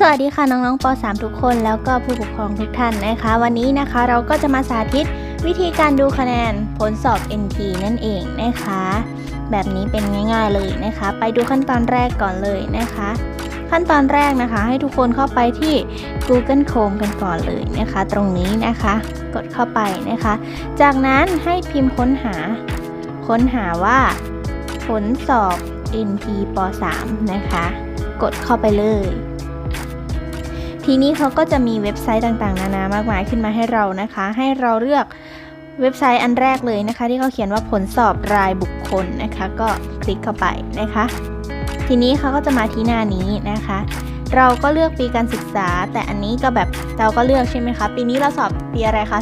สวัสดีค่ะน้องๆป .3 ทุกคนแล้วก็ผู้ปกครองทุกท่านนะคะ วันนี้นะคะเราก็จะมาสาธิตวิธีการดูคะแนนผลสอบ NT นั่นเองนะคะ แบบนี้เป็นง่ายๆเลยนะคะ ไปดูขั้นตอนแรกก่อนเลยนะคะ ขั้นตอนแรกนะคะ ให้ทุกคนเข้าไปที่ Google Chrome กันก่อนเลยนะคะ ตรงนี้นะคะ กดเข้าไปนะคะ จากนั้นให้พิมพ์ค้นหา ค้นหาว่าผลสอบ NT ป .3 นะคะ กดเข้าไปเลย ทีนี้เขาก็จะมีเว็บไซต์ต่างๆ นานามากมายขึ้นมาให้เรานะคะ ให้เราเลือกเว็บไซต์อันแรกเลยนะคะ ที่เขาเขียนว่าผลสอบรายบุคคลนะคะ ก็คลิกเข้าไปนะคะ ทีนี้เขาก็จะมาที่หน้านี้นะคะ เราก็เลือกปีการศึกษา แต่อันนี้ก็แบบเราก็เลือกใช่ไหมคะ ปีนี้เราสอบปีอะไรคะ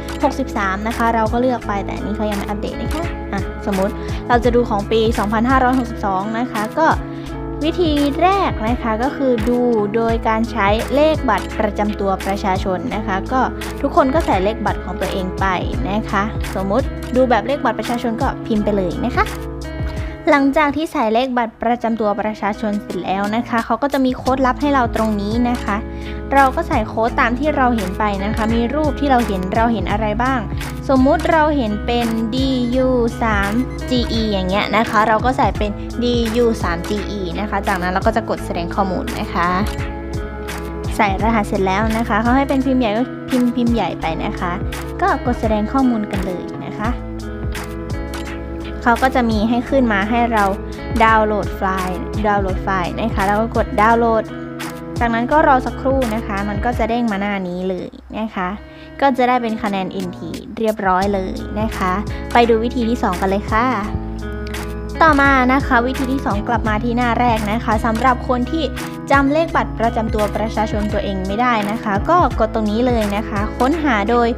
2563 นะคะ เราก็เลือกไปแต่อันนี้เขายังไม่อัปเดตนะคะอะสมมติเราจะดูของปี 2562 นะคะ ก็ วิธีแรกนะคะก็คือดูโดยการใช้เลขบัตรประจำตัวประชาชนนะคะ ก็ทุกคนก็ใส่เลขบัตรของตัวเองไปนะคะ สมมติดูแบบเลขบัตรประชาชนก็พิมพ์ไปเลยนะคะ หลังจากที่ใส่เลขบัตรประจำตัวประชาชนเสร็จแล้วนะคะ เขาก็จะมีโค้ดลับให้เราตรงนี้นะคะ เราก็ใส่โค้ดตามที่เราเห็นไปนะคะ มีรูปที่เราเห็นเราเห็นอะไรบ้าง สมมุติเราเห็นเป็น du 3 ge อย่างเงี้ยนะคะ เราก็ใส่เป็น du 3 ge นะคะ จากนั้นเราก็จะกดแสดงข้อมูลนะคะ ใส่รหัสเสร็จแล้วนะคะ เขาให้เป็นพิมพ์ใหญ่ก็พิมพ์พิมพ์ใหญ่ไปนะคะ ก็กดแสดงข้อมูลกันเลย เขาก็จะมีให้ขึ้นมาให้เราดาวน์โหลดไฟล์ดาวน์โหลดไฟล์นะคะแล้วก็กดดาวน์โหลด จากนั้นก็รอสักครู่นะคะ มันก็จะเด้งมาหน้านี้เลยนะคะ ก็จะได้เป็นคะแนน NT เรียบร้อยเลยนะคะ ไปดูวิธีที่ 2 กันเลยค่ะต่อมานะคะวิธีที่ 2 กลับมาที่หน้าแรกนะคะสำหรับคนที่จำเลขบัตรประจำตัวประชาชนตัวเองไม่ได้นะคะ ก็กดตรงนี้เลยนะคะ ค้นหาโดย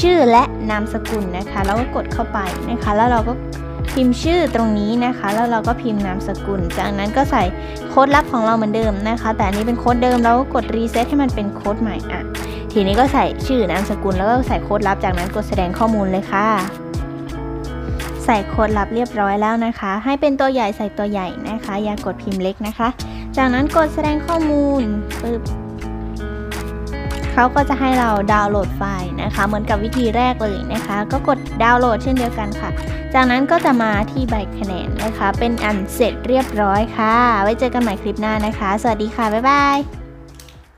ชื่อและนามสกุลนะคะ แล้วก็กดเข้าไปนะคะ แล้วเราก็ พิมพ์ชื่อตรงนี้นะคะ แล้วเราก็พิมพ์นามสกุล จากนั้นก็ใส่โค้ดลับของเราเหมือนเดิมนะคะ แต่อันนี้เป็นโค้ดเดิมเราก็กดรีเซ็ตให้มันเป็นโค้ดใหม่อะทีนี้ก็ใส่ชื่อนามสกุลแล้วก็ใส่โค้ดลับจากนั้นกดแสดงข้อมูลเลยค่ะ ใส่โค้ดลับเรียบร้อยแล้วนะคะ ให้เป็นตัวใหญ่ใส่ตัวใหญ่นะคะ อย่ากดพิมพ์เล็กนะคะ จากนั้นกดแสดงข้อมูลปึ๊บ เขาก็จะให้เราดาวน์โหลดไฟล์นะคะ เหมือนกับวิธีแรกเลยนะคะ ก็กดดาวน์โหลดเช่นเดียวกันค่ะ จากนั้นก็จะมาที่ใบคะแนนนะคะ เป็นอันเสร็จเรียบร้อยค่ะ ไว้เจอกันใหม่คลิปหน้านะคะ สวัสดีค่ะ บ๊ายบาย